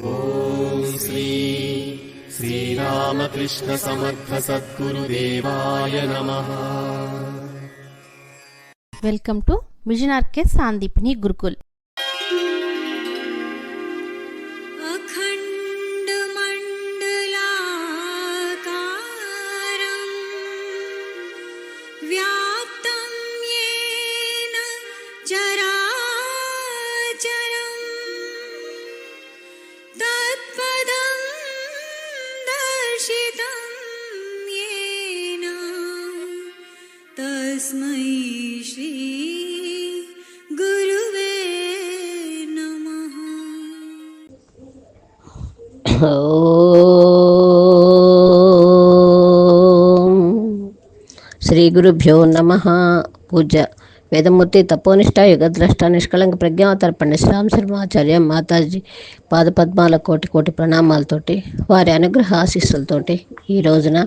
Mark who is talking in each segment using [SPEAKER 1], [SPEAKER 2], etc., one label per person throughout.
[SPEAKER 1] ॐ श्री श्रीरामकृष्णसमर्थसद्गुरुदेवाय नमः
[SPEAKER 2] welcome to mission RK Sandipani Gurukul तस्मै श्री गुरुवे नमः
[SPEAKER 3] ఓం శ్రీ గురుభ్యో నమ పూజ వేదమూర్తి తపోనిష్ట యుగద్రష్ట నిష్కళంక ప్రజ్ఞావతార పండిత శ్రామ్ శర్మాచార్య మాతాజీ పాదపద్మాల కోటి కోటి ప్రణామాలతోటి వారి అనుగ్రహ ఆశీస్సులతోటి ఈ రోజున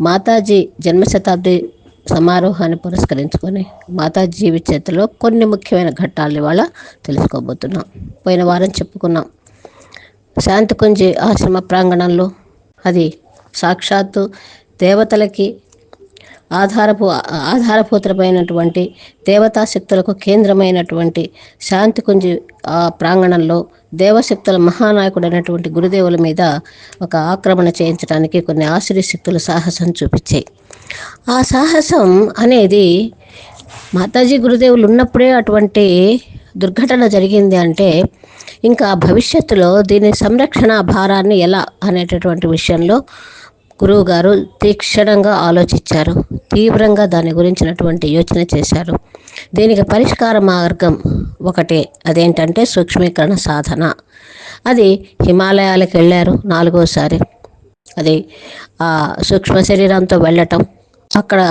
[SPEAKER 3] మాతాజీ జన్మశతాబ్ది సమారోహాన్ని పురస్కరించుకొని మాతాజీ చేతిలో కొన్ని ముఖ్యమైన ఘట్టాలు ఇవాళ తెలుసుకోబోతున్నాం. పోయిన వారం చెప్పుకున్నాం. శాంతికుంజి ఆశ్రమ ప్రాంగణంలో అది సాక్షాత్తు దేవతలకి ఆధారపు ఆధారభూతమైనటువంటి దేవతా శక్తులకు కేంద్రమైనటువంటి శాంతికుంజి ఆ ప్రాంగణంలో దేవశక్తుల మహానాయకుడైనటువంటి గురుదేవుల మీద ఒక ఆక్రమణ చేయించడానికి కొన్ని ఆశ్చర్య శక్తులు సాహసం చూపించాయి. ఆ సాహసం అనేది మాతాజీ గురుదేవులు ఉన్నప్పుడే అటువంటి దుర్ఘటన జరిగింది అంటే ఇంకా భవిష్యత్తులో దీని సంరక్షణ భారాన్ని ఎలా అనేటటువంటి విషయంలో గురువు గారు తీక్షణంగా ఆలోచించారు. తీవ్రంగా దాని గురించినటువంటి యోచన చేశారు. దీనికి పరిష్కార మార్గం ఒకటే. అదేంటంటే సూక్ష్మీకరణ సాధన. అది హిమాలయాలకు వెళ్ళారు నాలుగోసారి. అది ఆ సూక్ష్మ శరీరంతో వెళ్ళటం అక్కడ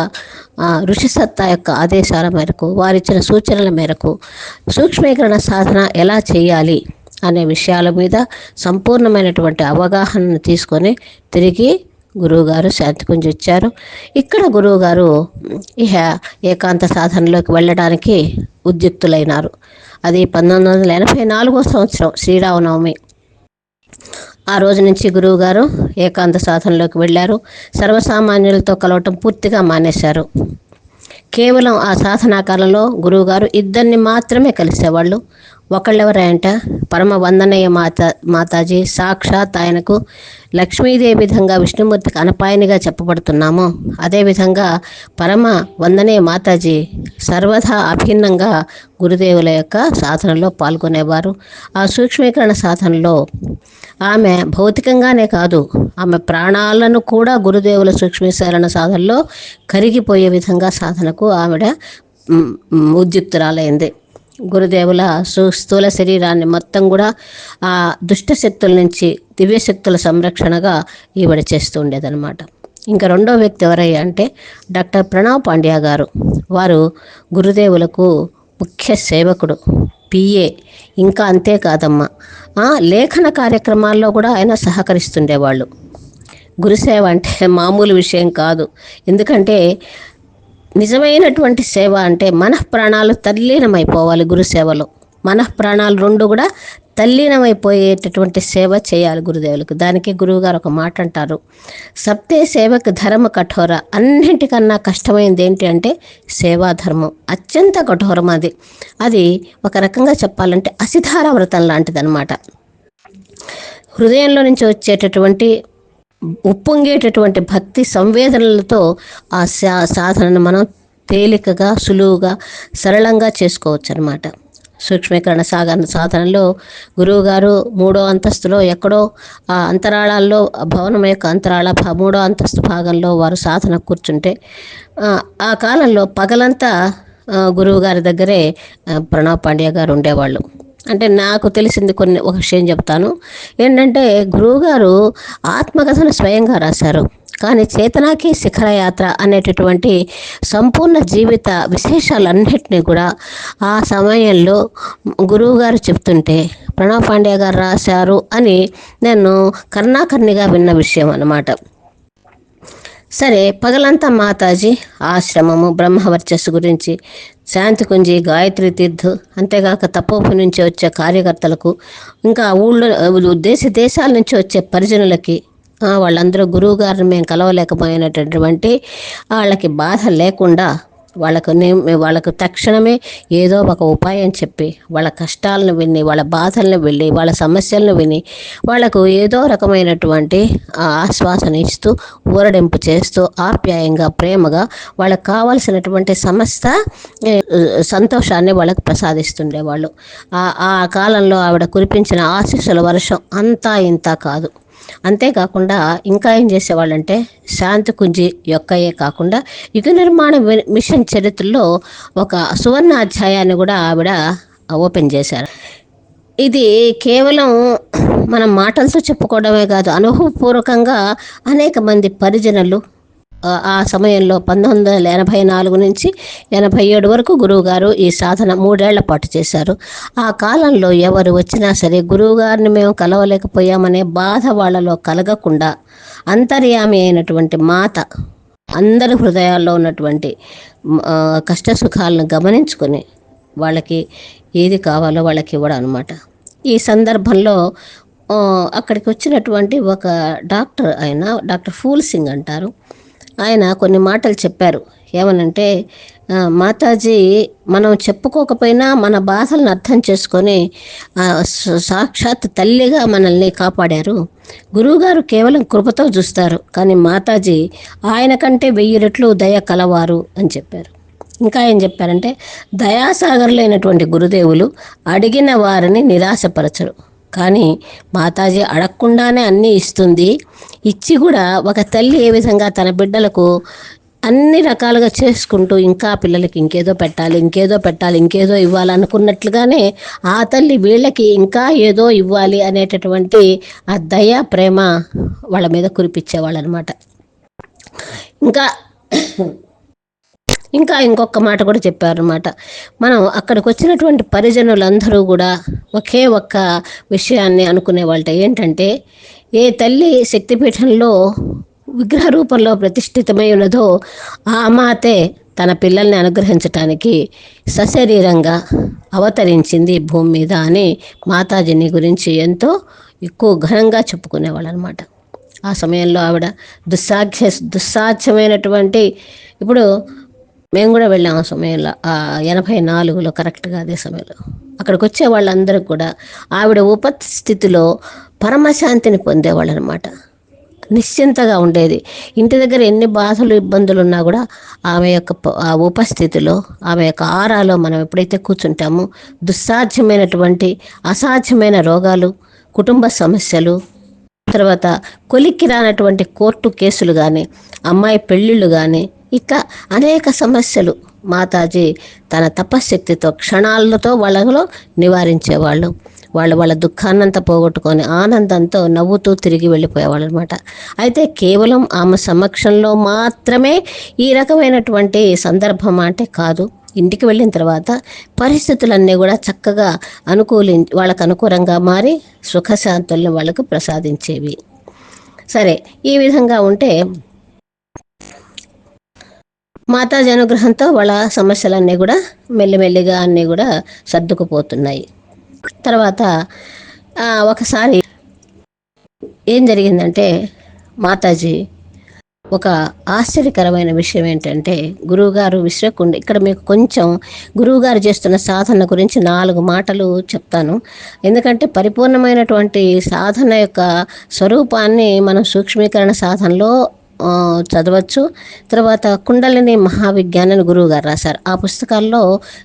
[SPEAKER 3] ఆ, ఋషి సత్తా యొక్క ఆదేశాల మేరకు వారిచ్చిన సూచనల మేరకు సూక్ష్మీకరణ సాధన ఎలా చేయాలి అనే విషయాల మీద సంపూర్ణమైనటువంటి అవగాహనను తీసుకొని తిరిగి గురువుగారు శాంతికుంజి ఇచ్చారు. ఇక్కడ గురువుగారు ఇహ ఏకాంత సాధనలోకి వెళ్ళడానికి ఉద్యుక్తులైనారు. అది పంతొమ్మిది వందల ఎనభై నాలుగో సంవత్సరం శ్రీరామనవమి. ఆ రోజు నుంచి గురువు గారు ఏకాంత సాధనలోకి వెళ్ళారు. సర్వసామాన్యులతో కలవటం పూర్తిగా మానేశారు. కేవలం ఆ సాధనా కాలంలో గురువుగారు ఇద్దరిని మాత్రమే కలిసేవాళ్ళు. ఒకళ్ళెవరంట? పరమ వందనయ్య మాత మాతాజీ సాక్షాత్ ఆయనకు లక్ష్మీదేవి విధంగా విష్ణుమూర్తికి అనపాయనిగా చెప్పబడుతున్నామో. అదేవిధంగా పరమ వందనయ్య మాతాజీ సర్వదా అభిన్నంగా గురుదేవుల యొక్క సాధనలో పాల్గొనేవారు. ఆ సూక్ష్మీకరణ సాధనలో ఆమె భౌతికంగానే కాదు ఆమె ప్రాణాలను కూడా గురుదేవుల సూక్ష్మీకరణ సాధనలో కరిగిపోయే విధంగా సాధనకు ఆవిడ ఉద్యుక్తురాలైంది. గురుదేవుల సు- స్థూల శరీరాన్ని మొత్తం కూడా ఆ దుష్ట శక్తుల నుంచి దివ్య శక్తుల సంరక్షణగా ఈవిడ చేస్తూ ఉండేదన్నమాట. ఇంకా రెండో వ్యక్తి ఎవరయ్యా అంటే డాక్టర్ ప్రణవ్ పాండ్యా గారు. వారు గురుదేవులకు ముఖ్య సేవకుడు పిఏ ఇంకా అంతేకాదమ్మా లేఖన కార్యక్రమాల్లో కూడా ఆయన సహకరిస్తుండేవాళ్ళు. గురుసేవ అంటే మామూలు విషయం కాదు. ఎందుకంటే నిజమైనటువంటి సేవ అంటే మన ప్రాణాలు తల్లీనమైపోవాలి గురుసేవలో మనఃప్రాణాలు రెండు కూడా తల్లీనమైపోయేటటువంటి సేవ చేయాలి గురుదేవులకు. దానికి గురువుగారు ఒక మాట అంటారు సప్తే సేవకు ధర్మ కఠోర. అన్నింటికన్నా కష్టమైనది ఏంటి అంటే సేవాధర్మం. అత్యంత కఠోరం అది. అది ఒక రకంగా చెప్పాలంటే అసిధార వ్రతం లాంటిదన్నమాట. హృదయంలో నుంచి వచ్చేటటువంటి ఉప్పొంగేటటువంటి భక్తి సంవేదనలతో ఆ సా సాధనను మనం తేలికగా సులువుగా సరళంగా చేసుకోవచ్చు అనమాట సూక్ష్మీకరణ సాగన సాధనలో గురువుగారు మూడో అంతస్తులో ఎక్కడో ఆ అంతరాళాల్లో భవనం యొక్క అంతరాళ భా- మూడో అంతస్తు భాగంలో వారు సాధన కూర్చుంటే ఆ, కాలంలో పగలంతా గురువుగారి గురువు గారి దగ్గరే ప్రణవ్ పాండ్య గారు ఉండేవాళ్ళు. అంటే నాకు తెలిసింది కొన్ని ఒక విషయం చెప్తాను. ఏంటంటే గురువుగారు ఆత్మకథను స్వయంగా రాశారు. కానీ చేతనాకి శిఖరయాత్ర అనేటటువంటి సంపూర్ణ జీవిత విశేషాలన్నిటినీ కూడా ఆ సమయంలో గురువుగారు చెప్తుంటే ప్రణవ్ పాండ్య గారు రాశారు అని నేను కర్ణాకర్ణిగా విన్న విషయం అన్నమాట. సరే పగలంతా మాతాజీ ఆశ్రమము బ్రహ్మవర్చస్సు గురించి శాంతికుంజి గాయత్రి తీర్థ్ అంతేగాక తపోపు నుంచి వచ్చే కార్యకర్తలకు ఇంకా ఊళ్ళో దేశ దేశాల నుంచి వచ్చే పరిజనులకి వాళ్ళందరూ గురువు గారిని మేము కలవలేకపోయినటువంటి వాళ్ళకి బాధ లేకుండా వాళ్ళకు వాళ్ళకు తక్షణమే ఏదో ఒక ఉపాయం చెప్పి వాళ్ళ కష్టాలను విని వాళ్ళ బాధలను వెళ్ళి వాళ్ళ సమస్యలను విని వాళ్ళకు ఏదో రకమైనటువంటి ఆశ్వాసన ఇస్తూ ఊరడింపు చేస్తూ ఆప్యాయంగా ప్రేమగా వాళ్ళకు కావలసినటువంటి సమస్త సంతోషాన్ని వాళ్ళకు ప్రసాదిస్తుండేవాళ్ళు. ఆ కాలంలో ఆవిడ కురిపించిన ఆశీస్సుల వర్షం అంతా ఇంత కాదు. అంతేకాకుండా ఇంకా ఏం చేసేవాళ్ళంటే శాంతి కుంజి యొక్కయే కాకుండా యుగ నిర్మాణ మిషన్ చరిత్రలో ఒక సువర్ణ అధ్యాయాన్ని కూడా ఆవిడ ఓపెన్ చేశారు. ఇది కేవలం మన మాటలతో చెప్పుకోవడమే కాదు అనుభవపూర్వకంగా అనేక మంది పరిజనులు ఆ- సమయంలో పంతొమ్మిది వందల ఎనభై నాలుగు నుంచి ఎనభై ఏడు వరకు గురువుగారు ఈ సాధన మూడేళ్ళ పాటు చేశారు. ఆ కాలంలో ఎవరు వచ్చినా సరే గురువుగారిని మేము కలవలేకపోయామనే బాధ వాళ్ళలో కలగకుండా అంతర్యామి అయినటువంటి మాత అందరి హృదయాల్లో ఉన్నటువంటి కష్ట సుఖాలను గమనించుకొని వాళ్ళకి ఏది కావాలో వాళ్ళకి ఇవ్వడం అనమాట ఈ సందర్భంలో అక్కడికి వచ్చినటువంటి ఒక డాక్టర్ ఆయన డాక్టర్ ఫూల్ సింగ్ అంటారు. ఆయన కొన్ని మాటలు చెప్పారు. ఏమనంటే మాతాజీ మనం చెప్పుకోకపోయినా మన బాధలను అర్థం చేసుకొని సాక్షాత్ తల్లిగా మనల్ని కాపాడారు. గురువుగారు కేవలం కృపతో చూస్తారు. కానీ మాతాజీ ఆయన కంటే వెయ్యి రెట్లు దయ కలవారు అని చెప్పారు. ఇంకా ఏం చెప్పారంటే దయాసాగర్లైనటువంటి గురుదేవులు అడిగిన వారిని నిరాశపరచరు. కానీ మాతాజీ అడగకుండానే అన్నీ ఇస్తుంది. ఇచ్చి కూడా ఒక తల్లి ఏ విధంగా తన బిడ్డలకు అన్ని రకాలుగా చేసుకుంటూ ఇంకా పిల్లలకి ఇంకేదో పెట్టాలి ఇంకేదో పెట్టాలి ఇంకేదో ఇవ్వాలనుకున్నట్లుగానే ఆ తల్లి వీళ్ళకి ఇంకా ఏదో ఇవ్వాలి అనేటటువంటి ఆ దయ ప్రేమ వాళ్ళ మీద కురిపించేవాళ్ళు అనమాట ఇంకా ఇంకా ఇంకొక మాట కూడా చెప్పారనమాట మనం అక్కడికి వచ్చినటువంటి పరిజనులందరూ కూడా ఒకే ఒక్క విషయాన్ని అనుకునే వాళ్ళ ఏంటంటే ఏ తల్లి శక్తిపీఠంలో విగ్రహ రూపంలో ప్రతిష్ఠితమై ఉన్నదో ఆ మాతే తన పిల్లల్ని అనుగ్రహించటానికి సశరీరంగా అవతరించింది భూమి మీద అని మాతాజీని గురించి ఎంతో ఎక్కువ ఘనంగా చెప్పుకునేవాళ్ళు అనమాట ఆ సమయంలో ఆవిడ దుస్సాధ్య దుస్సాధ్యమైనటువంటి ఇప్పుడు మేము కూడా వెళ్ళాం ఆ సమయంలో ఆ ఎనభై నాలుగులో కరెక్ట్గా అదే సమయంలో. అక్కడికి వచ్చే వాళ్ళందరూ కూడా ఆవిడ ఉపస్థితిలో పరమశాంతిని పొందేవాళ్ళు అనమాట నిశ్చింతగా ఉండేది. ఇంటి దగ్గర ఎన్ని బాధలు ఇబ్బందులు ఉన్నా కూడా ఆమె యొక్క ఆ ఉపస్థితిలో ఆమె యొక్క ఆరాలో మనం ఎప్పుడైతే కూర్చుంటామో దుస్సాధ్యమైనటువంటి అసాధ్యమైన రోగాలు కుటుంబ సమస్యలు తర్వాత కొలిక్కి రానటువంటి కోర్టు కేసులు కానీ అమ్మాయి పెళ్ళిళ్ళు కానీ ఇక అనేక సమస్యలు మాతాజీ తన తపశ్శక్తితో క్షణాలతో వాళ్ళలో నివారించేవాళ్ళు. వాళ్ళు వాళ్ళ దుఃఖాన్నంతా పోగొట్టుకొని ఆనందంతో నవ్వుతూ తిరిగి వెళ్ళిపోయేవాళ్ళు అనమాట అయితే కేవలం ఆమె సమక్షంలో మాత్రమే ఈ రకమైనటువంటి సందర్భం అంటే కాదు. ఇంటికి వెళ్ళిన తర్వాత పరిస్థితులన్నీ కూడా చక్కగా అనుకూలి వాళ్ళకు అనుకూలంగా మారి సుఖశాంతుల్ని వాళ్ళకు ప్రసాదించేవి. సరే ఈ విధంగా ఉంటే మాతాజీ అనుగ్రహంతో వాళ్ళ సమస్యలన్నీ కూడా మెల్లిమెల్లిగా అన్నీ కూడా సర్దుకుపోతున్నాయి. తర్వాత ఒకసారి ఏం జరిగిందంటే మాతాజీ ఒక ఆశ్చర్యకరమైన విషయం ఏంటంటే గురువుగారు విశ్వకుండ ఇక్కడ మీకు కొంచెం గురువుగారు చేస్తున్న సాధన గురించి నాలుగు మాటలు చెప్తాను. ఎందుకంటే పరిపూర్ణమైనటువంటి సాధన యొక్క స్వరూపాన్ని మనం సూక్ష్మీకరణ సాధనలో చదవచ్చు. తర్వాత కుండలిని మహావిజ్ఞానాన్ని గురువు గారు రాశారు. ఆ పుస్తకాల్లో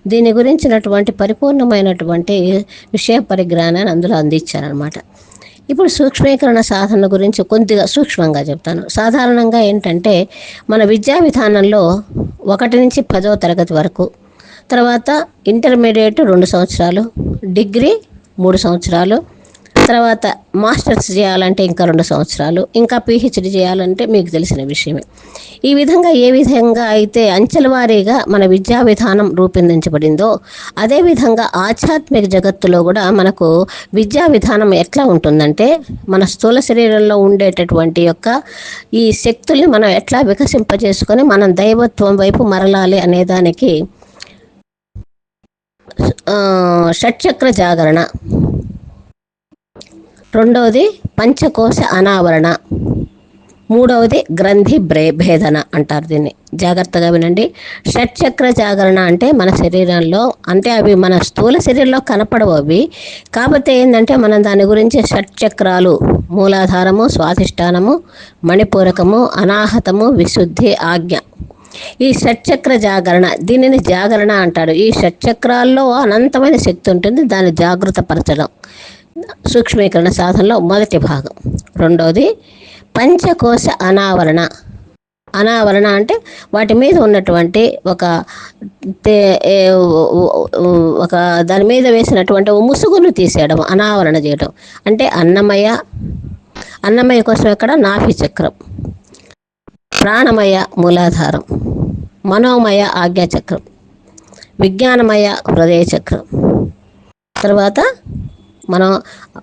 [SPEAKER 3] దీని గురించినటువంటి పరిపూర్ణమైనటువంటి విషయ పరిజ్ఞానాన్ని అందులో అందించారనమాట ఇప్పుడు సూక్ష్మీకరణ సాధన గురించి కొద్దిగా సూక్ష్మంగా చెప్తాను. సాధారణంగా ఏంటంటే మన విద్యా విధానంలో ఒకటి నుంచి పదవ తరగతి వరకు తర్వాత ఇంటర్మీడియట్ రెండు సంవత్సరాలు డిగ్రీ మూడు సంవత్సరాలు తర్వాత మాస్టర్స్ చేయాలంటే ఇంకా రెండు సంవత్సరాలు ఇంకా పిహెచ్డి చేయాలంటే మీకు తెలిసిన విషయమే. ఈ విధంగా ఏ విధంగా అయితే అంచెల వారీగా మన విద్యా విధానం రూపొందించబడిందో అదేవిధంగా ఆధ్యాత్మిక జగత్తులో కూడా మనకు విద్యా విధానం ఎట్లా ఉంటుందంటే మన స్థూల శరీరంలో ఉండేటటువంటి యొక్క ఈ శక్తుల్ని మనం ఎట్లా వికసింపజేసుకొని మనం దైవత్వం వైపు మరలాలి అనే దానికి షట్చక్ర జాగరణ రెండవది పంచకోశ అనావరణ. మూడవది గ్రంథి బ్రే భేదన అంటారు దీన్ని. జాగ్రత్తగా వినండి. షట్చక్ర జాగరణ అంటే మన శరీరంలో అంటే అవి మన స్థూల శరీరంలో కనపడవు అవి కాకపోతే ఏంటంటే మనం దాని గురించి షట్చక్రాలు మూలాధారము స్వాధిష్టానము మణిపూరకము అనాహతము విశుద్ధి ఆజ్ఞ. ఈ షట్చక్ర జాగరణ దీనిని జాగరణ అంటాడు ఈ షట్చక్రాల్లో అనంతమైన శక్తి ఉంటుంది. దాన్ని జాగృత పరచడం. సూక్ష్మీకరణ సాధనలో మొదటి భాగం. రెండవది పంచకోశ అనావరణ. అనావరణ అంటే వాటి మీద ఉన్నటువంటి ఒక ఒక దాని మీద వేసినటువంటి ముసుగును తీసేయడం అనావరణ చేయడం. అంటే అన్నమయ అన్నమయ కోసం ఇక్కడ నాభి చక్రం. ప్రాణమయ మూలాధారం. మనోమయ ఆజ్ఞాచక్రం విజ్ఞానమయ హృదయ చక్రం. తర్వాత మనో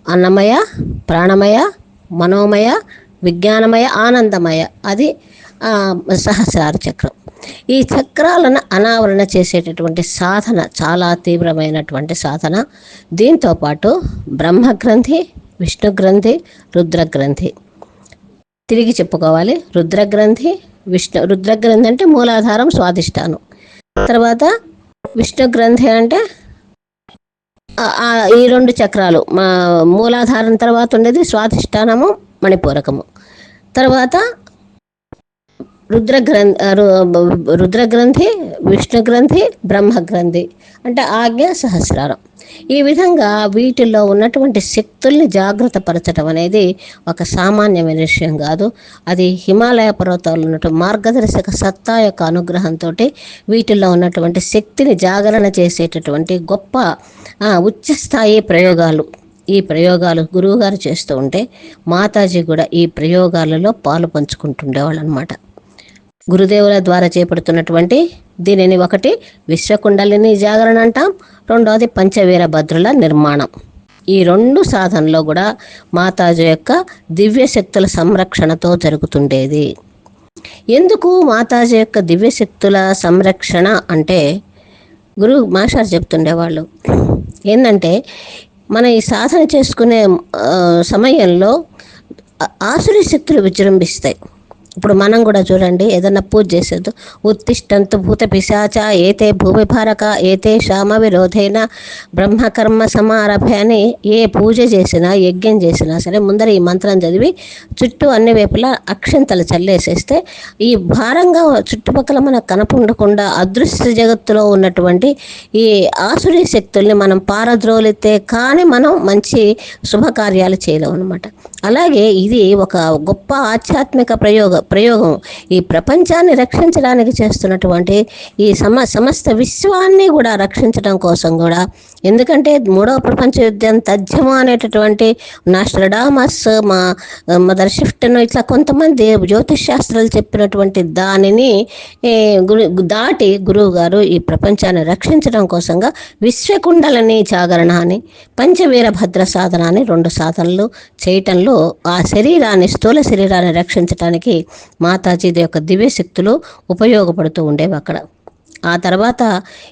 [SPEAKER 3] అన్నమయ ప్రాణమయ మనోమయ విజ్ఞానమయ ఆనందమయ. అది ఆ, సహస్రార చక్రం. ఈ చక్రాలను అనావరణ చేసేటటువంటి సాధన చాలా తీవ్రమైనటువంటి సాధన. దీంతో పాటు బ్రహ్మగ్రంథి విష్ణు గ్రంథి రుద్రగ్రంథి. తిరిగి చెప్పుకోవాలి. రుద్రగ్రంథి విష్ణు రుద్రగ్రంథి అంటే మూలాధారం స్వాధిష్టానం. తర్వాత విష్ణు గ్రంథి అంటే ఈ రెండు చక్రాలు. మా మూలాధారం తర్వాత ఉండేది స్వాధిష్టానము మణిపూరకము. తర్వాత రుద్రగ్రంథి రుద్రగ్రంథి విష్ణు గ్రంథి బ్రహ్మగ్రంథి అంటే ఆజ్ఞ సహస్రారం. ఈ విధంగా వీటిల్లో ఉన్నటువంటి శక్తుల్ని జాగ్రత్త పరచడం అనేది ఒక సామాన్యమైన విషయం కాదు. అది హిమాలయ పర్వతాలు ఉన్నటువంటి మార్గదర్శక సత్తా యొక్క అనుగ్రహంతో వీటిల్లో ఉన్నటువంటి శక్తిని జాగరణ చేసేటటువంటి గొప్ప ఉచ్చస్థాయి ప్రయోగాలు ఈ ప్రయోగాలు గురువుగారు చేస్తూ ఉంటే మాతాజీ కూడా ఈ ప్రయోగాలలో పాలు పంచుకుంటుండేవాళ్ళు అనమాట గురుదేవుల ద్వారా చేపడుతున్నటువంటి దీనిని ఒకటి విశ్వకుండలిని జాగరణ అంటాం. రెండవది పంచవీర భద్రుల నిర్మాణం. ఈ రెండు సాధనలో కూడా మాతాజు యొక్క దివ్య శక్తుల సంరక్షణతో జరుగుతుండేది. ఎందుకు మాతాజీ యొక్క దివ్య శక్తుల సంరక్షణ అంటే గురువు మాస్టర్ చెప్తుండేవాళ్ళు. ఏంటంటే మన ఈ సాధన చేసుకునే సమయంలో ఆసురి శక్తులు విజృంభిస్తాయి. ఇప్పుడు మనం కూడా చూడండి ఏదన్నా పూజ చేసేది ఉత్తిష్టంతు భూత పిశాచ ఏతే భూమిభారక ఏతే శామ విరోధైన బ్రహ్మకర్మ సమారభ అని ఏ పూజ చేసినా యజ్ఞం చేసినా సరే ముందర ఈ మంత్రం చదివి చుట్టూ అన్ని వైపులా అక్షంతలు చల్లేసేస్తే ఈ భారంగా చుట్టుపక్కల మనకు కనపడకుండా అదృశ్య జగత్తులో ఉన్నటువంటి ఈ ఆసురీ శక్తుల్ని మనం పారద్రోలితే కానీ మనం మంచి శుభకార్యాలు చేయలేము అనమాట అలాగే ఇది ఒక గొప్ప ఆధ్యాత్మిక ప్రయోగ ప్రయోగం. ఈ ప్రపంచాన్ని రక్షించడానికి చేస్తున్నటువంటి ఈ సమ సమస్త విశ్వాన్ని కూడా రక్షించడం కోసం కూడా ఎందుకంటే మూడవ ప్రపంచ యుద్ధం తథ్యము అనేటటువంటి నాస్ట్రడామస్ మా మదర్ షిఫ్ట్ను ఇట్లా కొంతమంది జ్యోతిష్ శాస్త్రాలు చెప్పినటువంటి దానిని గురు దాటి గురువు గారు ఈ ప్రపంచాన్ని రక్షించడం కోసంగా విశ్వకుండలని జాగరణ అని పంచవీర భద్ర సాధన అని రెండు సాధనలు చేయటంలో ఆ శరీరాన్ని స్థూల శరీరాన్ని రక్షించడానికి మాతాజీది యొక్క దివ్య శక్తులు ఉపయోగపడుతూ ఉండేవి అక్కడ. ఆ తర్వాత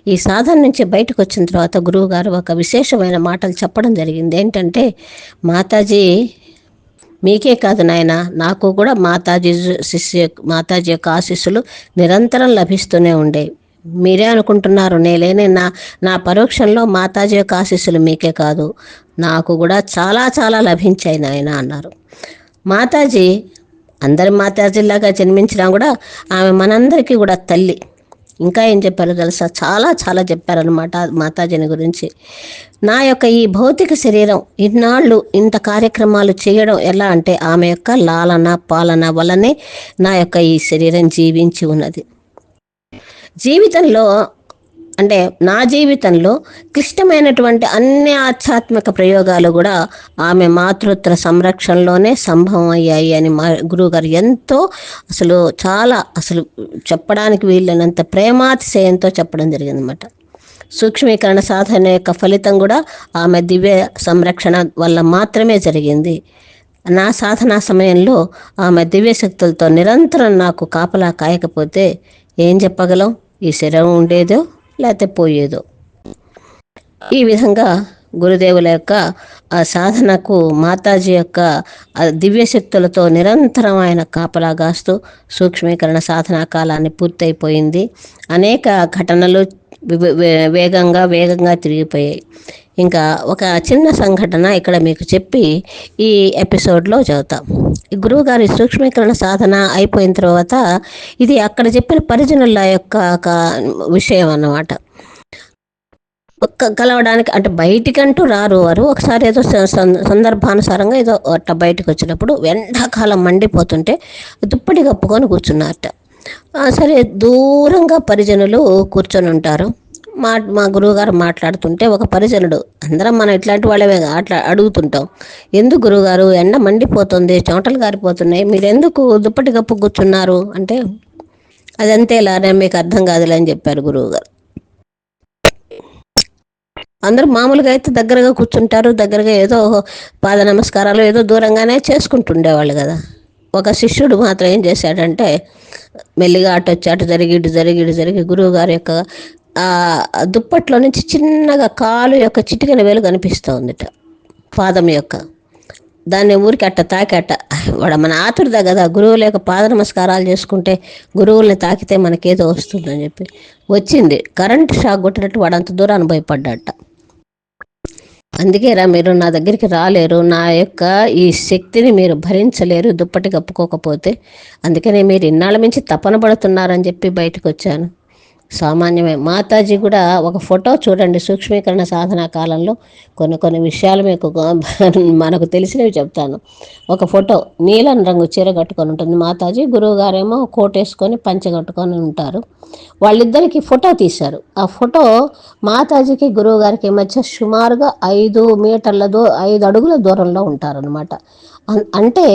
[SPEAKER 3] ఈ సాధన నుంచి బయటకు వచ్చిన తర్వాత గురువు గారు ఒక విశేషమైన మాటలు చెప్పడం జరిగింది. ఏంటంటే మాతాజీ మీకే కాదు నాయన నాకు కూడా మాతాజీ శిష్య మాతాజీ యొక్క ఆశీస్సులు నిరంతరం లభిస్తూనే ఉండేవి. మీరే అనుకుంటున్నారు నేలేనే నా నా పరోక్షంలో మాతాజీ యొక్క ఆశీస్సులు మీకే కాదు నాకు కూడా చాలా చాలా లభించాయి నాయన అన్నారు. మాతాజీ అందరి మాతాజీలాగా జన్మించినా కూడా ఆమె మనందరికీ కూడా తల్లి. ఇంకా ఏం చెప్పారో తెలుసా? చాలా చాలా చెప్పారనమాట మాతాజీని గురించి. నా యొక్క ఈ భౌతిక శరీరం ఇన్నాళ్ళు ఇంత కార్యక్రమాలు చేయడం ఎలా అంటే ఆమె యొక్క లాలన పాలన వల్లనే నా యొక్క ఈ శరీరం జీవించి ఉన్నది. జీవితంలో అంటే నా జీవితంలో క్లిష్టమైనటువంటి అన్ని ఆధ్యాత్మిక ప్రయోగాలు కూడా ఆమె మాతృత్వ సంరక్షణలోనే సంభవం అయ్యాయి అని మా గురువుగారు ఎంతో అసలు చాలా అసలు చెప్పడానికి వీలైనంత ప్రేమాతిశయంతో చెప్పడం జరిగిందన్నమాట. సూక్ష్మీకరణ సాధన యొక్క ఫలితం కూడా ఆమె దివ్య సంరక్షణ వల్ల మాత్రమే జరిగింది. నా సాధనా సమయంలో ఆమె దివ్య శక్తులతో నిరంతరం నాకు కాపలా కాయకపోతే ఏం చెప్పగలం? ఈ శరీరం ఉండేదో? లేకపోతే పోయేదో. ఈ విధంగా గురుదేవుల యొక్క ఆ సాధనకు మాతాజీ యొక్క దివ్యశక్తులతో దివ్య శక్తులతో నిరంతరం ఆయన కాపలా గాస్తూ సూక్ష్మీకరణ సాధనా కాలాన్ని పూర్తయిపోయింది. అనేక ఘటనలు వేగంగా వేగంగా తిరిగిపోయాయి. ఇంకా ఒక చిన్న సంఘటన ఇక్కడ మీకు చెప్పి ఈ ఎపిసోడ్లో చదువుతాం. గురువుగారి సూక్ష్మీకరణ సాధన అయిపోయిన తర్వాత ఇది అక్కడ చెప్పిన పరిజనుల యొక్క ఒక విషయం అన్నమాట. ఒక్క కలవడానికి అంటే బయటికంటూ రారు వారు. ఒకసారి ఏదో స- సందర్భానుసారంగా ఏదో అట్ట బయటకు వచ్చినప్పుడు ఎండాకాలం మండిపోతుంటే దుప్పటి కప్పుకొని కూర్చున్నారట. సరే దూరంగా పరిజనులు కూర్చొని ఉంటారు. మా మా గురువుగారు మాట్లాడుతుంటే ఒక పరిజనుడు అందరం మనం ఇట్లాంటి వాళ్ళమే అట్లా అడుగుతుంటాం. ఎందుకు గురువుగారు? ఎండ మండిపోతుంది చెమటలు గారిపోతున్నాయి మీరు ఎందుకు దుప్పటి కప్పు కూర్చున్నారు? అంటే అదంతేలా మీకు అర్థం కాదులే అని చెప్పారు గురువుగారు. అందరూ మామూలుగా అయితే దగ్గరగా కూర్చుంటారు దగ్గరగా ఏదో పాద నమస్కారాలు ఏదో దూరంగానే చేసుకుంటుండేవాళ్ళు కదా. ఒక శిష్యుడు మాత్రం ఏం చేశాడంటే మెల్లిగా అటు వచ్చి అటు జరిగి ఇటు జరిగి ఇటు జరిగి గురువు గారి యొక్క దుప్పట్లో నుంచి చిన్నగా కాలు యొక్క చిటికెన వేలు కనిపిస్తూ ఉందిట పాదం యొక్క. దాన్ని ఊరికి అట్ట తాకి వాడు మన ఆతుడిదా కదా గురువుల యొక్క పాద నమస్కారాలు చేసుకుంటే గురువుల్ని తాకితే మనకేదో వస్తుందని చెప్పి. వచ్చింది. కరెంట్ షాక్ కొట్టినట్టు వాడు అంత దూరాన్ని భయపడ్డట. అందుకేరా మీరు నా దగ్గరికి రాలేరు. నా యొక్క ఈ శక్తిని మీరు భరించలేరు. దుప్పటి కప్పుకోకపోతే. అందుకనే మీరు ఇన్నాళ్ళ మించి తపన పడుతున్నారని చెప్పి బయటకు వచ్చాను సామాన్యమే. మాతాజీ కూడా ఒక ఫోటో చూడండి సూక్ష్మీకరణ సాధన కాలంలో కొన్ని కొన్ని విషయాలు మీకు మనకు తెలిసినవి చెప్తాను. ఒక ఫోటో నీలం రంగు చీర కట్టుకొని ఉంటుంది. మాతాజీ గురువు గారేమో కోట్ వేసుకొని పంచె కట్టుకొని ఉంటారు. వాళ్ళిద్దరికి ఫోటో తీశారు. ఆ ఫోటో మాతాజీకి గురువు గారికి మధ్య సుమారుగా ఐదు మీటర్ల దూ ఐదు అడుగుల దూరంలో ఉంటారనమాట అంటే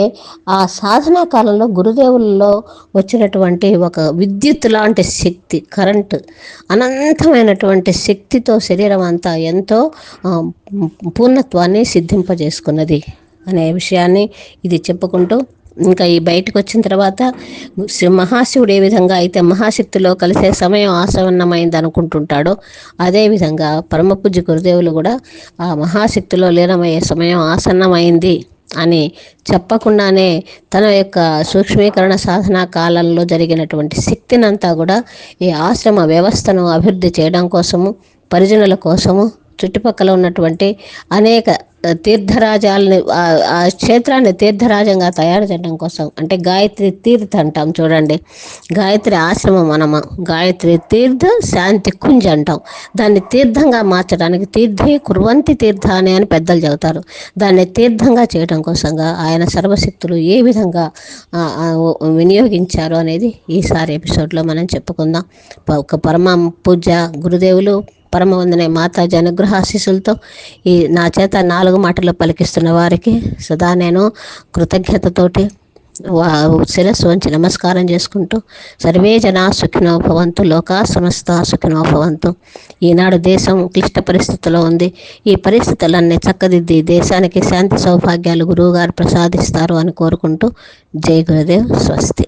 [SPEAKER 3] ఆ సాధనా కాలంలో గురుదేవుల్లో వచ్చినటువంటి ఒక విద్యుత్ లాంటి శక్తి కరెంటు అనంతమైనటువంటి శక్తితో శరీరం అంతా ఎంతో పూర్ణత్వాన్ని సిద్ధింపజేసుకున్నది అనే విషయాన్ని ఇది చెప్పుకుంటూ ఇంకా ఈ బయటకు వచ్చిన తర్వాత మహాశివుడు ఏ విధంగా అయితే మహాశక్తిలో కలిసే సమయం ఆసన్నమైంది అనుకుంటుంటాడో అదేవిధంగా పరమపూజ్య గురుదేవులు కూడా ఆ మహాశక్తిలో లీనమయ్యే సమయం ఆసన్నమైంది అని చెప్పకుండానే తన యొక్క సూక్ష్మీకరణ సాధనా కాలంలో జరిగినటువంటి శక్తినంతా కూడా ఈ ఆశ్రమ వ్యవస్థను అభివృద్ధి చేయడం కోసము పరిజనుల కోసము చుట్టుపక్కల ఉన్నటువంటి అనేక తీర్థరాజాలని ఆ క్షేత్రాన్ని తీర్థరాజంగా తయారు చేయడం కోసం అంటే గాయత్రి తీర్థ అంటాం చూడండి. గాయత్రి ఆశ్రమం మనము గాయత్రి తీర్థ శాంతి కుంజ్ అంటాం. దాన్ని తీర్థంగా మార్చడానికి తీర్థే కుర్వంతి తీర్థ అని అని పెద్దలు చెబుతారు. దాన్ని తీర్థంగా చేయడం కోసంగా ఆయన సర్వశక్తులు ఏ విధంగా వినియోగించారు అనేది ఈసారి ఎపిసోడ్లో మనం చెప్పుకుందాం. ప- ఒక పరమ పూజ గురుదేవులు పరమవందనే మాతాజీ అనుగ్రహాశీసులతో ఈ నా చేత నాలుగు మాటలు పలికిస్తున్న వారికి సదా నేను కృతజ్ఞతతోటి వా శిరస్సు వంచి నమస్కారం చేసుకుంటూ సర్వే జనా సుఖినోభవంతు లోకా సమస్త సుఖినోభవంతు ఈనాడు దేశం క్లిష్ట పరిస్థితిలో ఉంది. ఈ పరిస్థితులన్నీ చక్కదిద్ది దేశానికి శాంతి సౌభాగ్యాలు గురువుగారు ప్రసాదిస్తారు అని కోరుకుంటూ జై గురుదేవ్ స్వస్తి.